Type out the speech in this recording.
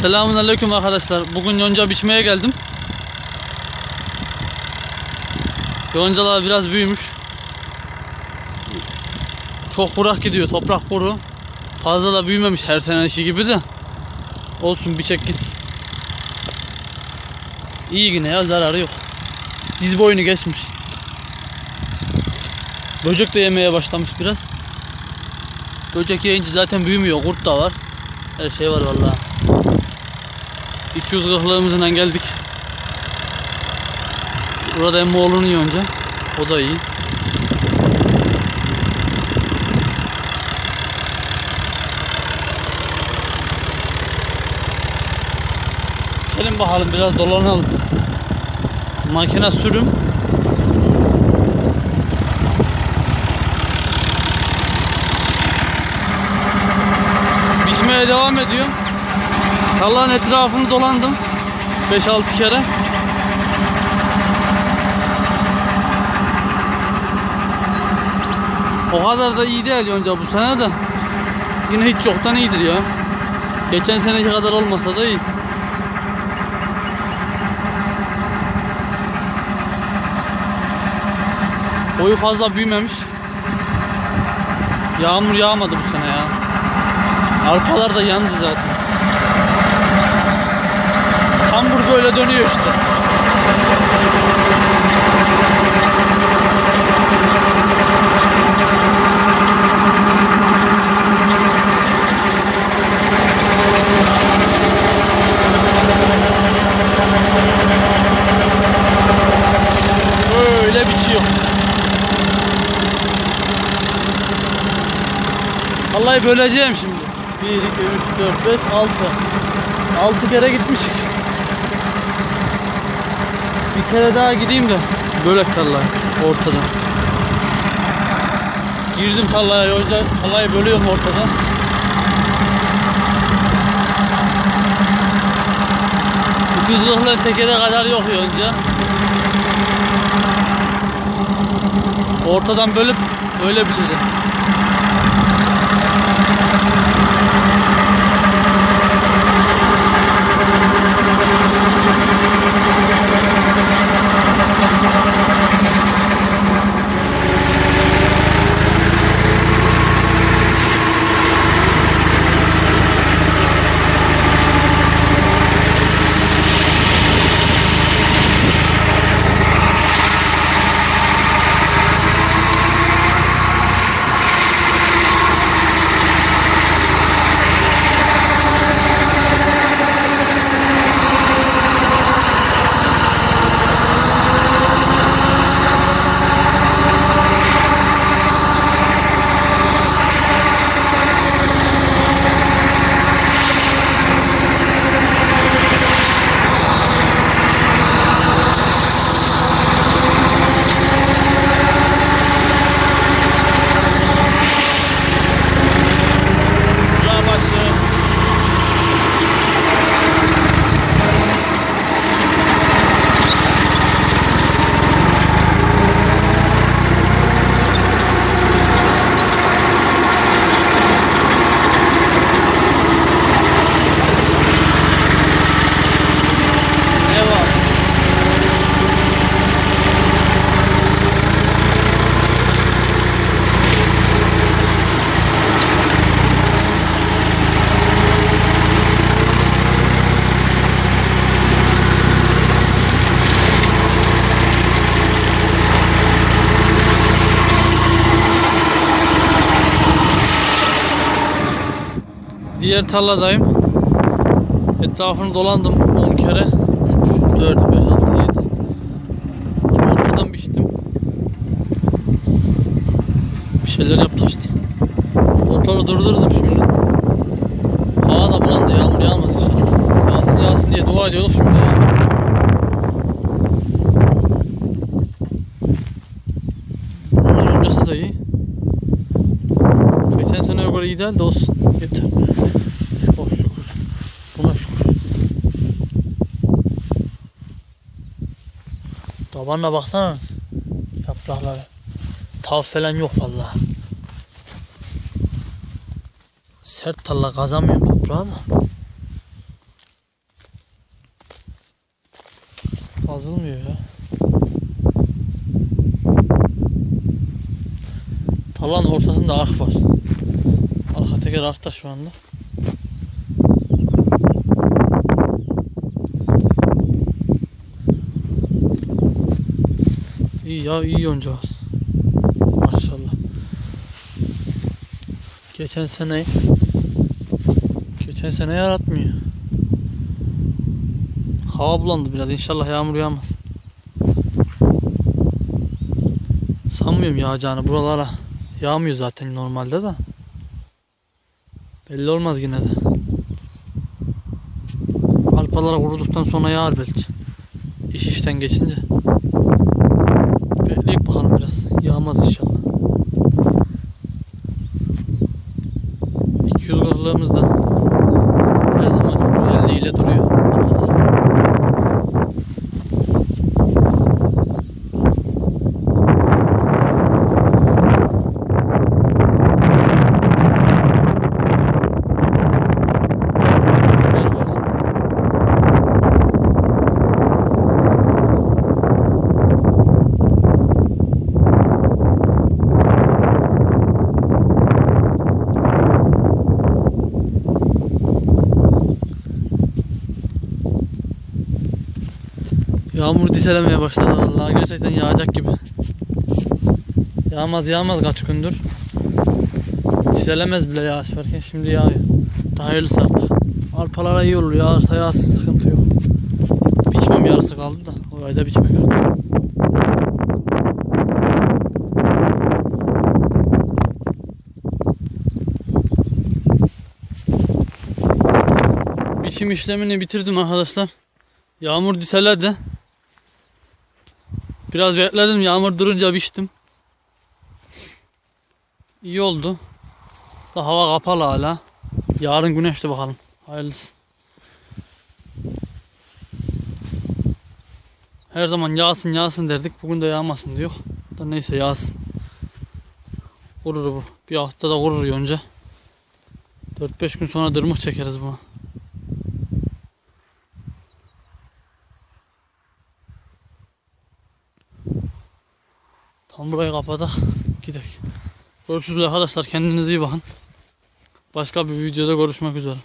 Selamun aleyküm arkadaşlar. Bugün yonca biçmeye geldim. Yoncalar biraz büyümüş. Çok kurak gidiyor. Toprak kuru. Fazla da büyümemiş her sene işi gibi de. Olsun bir çek gitsin. İyi yine ya zararı yok. Diz boyunu geçmiş. Böcek de yemeye başlamış biraz. Böcek yiyince zaten büyümüyor. Kurt da var. Her şey var vallahi. 240'lığımızla geldik. Burada emmoğlunu yonca. O da iyi. Gelin bakalım biraz dolanalım. Makine sürüm. Biçmeye devam ediyorum. Tarlanın etrafını dolandım. 5-6 kere. O kadar da iyi değil yonca bu sene de. Yine hiç yoktan iyidir ya. Geçen seneki kadar olmasa da iyi. Boyu fazla büyümemiş. Yağmur yağmadı bu sene ya. Arpalar da yandı zaten. Hamburg böyle dönüyor işte. Böyle bitiyor. Vallahi böleceğim şimdi. 1, 2, 3, 4, 5, 6. 6 kere gitmişik. Bir kere daha gideyim de bölek tarlaya ortadan. Girdim tarlaya yonca tarlayı bölüyorum ortadan. Bu kızılıkla tekere kadar yok yonca. Ortadan bölüp öyle biçeceğim. Diğer tarladayım. Etrafını dolandım 10 kere. 3, 4, 5, 6, 7. Ortadan biçtim. Bir şeyler yaptık işte. Motoru durdurdum şimdi. Hava da bulandı yağmur yağmadı inşallah. Yağsın yağsın diye dua ediyorduk şimdi ya. Bunun öncesi de iyi. Geçen seneye göre iyi değil de olsun. Yeter. Tabanına baksana yaprakları. Tav falan yok vallahi. Sert talla kazamıyorum toprağı da. Kazılmıyor ya. Tarlanın ortasında ark var. Arka teker arkta şu anda. İyi ya iyi yonca var. Maşallah. Geçen sene geçen sene yaratmıyor. Hava bulandı biraz. İnşallah yağmur yağmaz. Sanmıyorum yağacağını buralara. Yağmıyor zaten normalde de. Belli olmaz yine de. Alpalara kuruduktan sonra yağar belki. İş işten geçince. Yağmaz inşallah. 240'lığımız da her zaman güzelliğiyle duruyor. arkadaşlar. Ver bak. Yağmur diselemeye başladı vallahi gerçekten yağacak gibi. Yağmaz yağmaz kaç gündür. Diselemez bile yağış varken şimdi yağıyor. Daha hayırlısı artık. Arpalara iyi olur yağarsa yağsın sıkıntı yok. Biçmem yarısı kaldı da o ayda biçmek artık. Biçim işlemini bitirdim arkadaşlar. Yağmur diseledi. Biraz bekledim. Yağmur durunca biçtim. İyi oldu. Da hava kapalı hala. Yarın güneşli bakalım. Hayırlısı. Her zaman yağsın yağsın derdik. Bugün de yağmasın diyor. Da neyse yağsın. Kurur bu. Bir haftada kurur yonca. 4-5 gün sonra dırmık çekeriz buna. Tam burayı kapatak. Gidelim. Görüşürüz arkadaşlar. Kendinize iyi bakın. Başka bir videoda görüşmek üzere.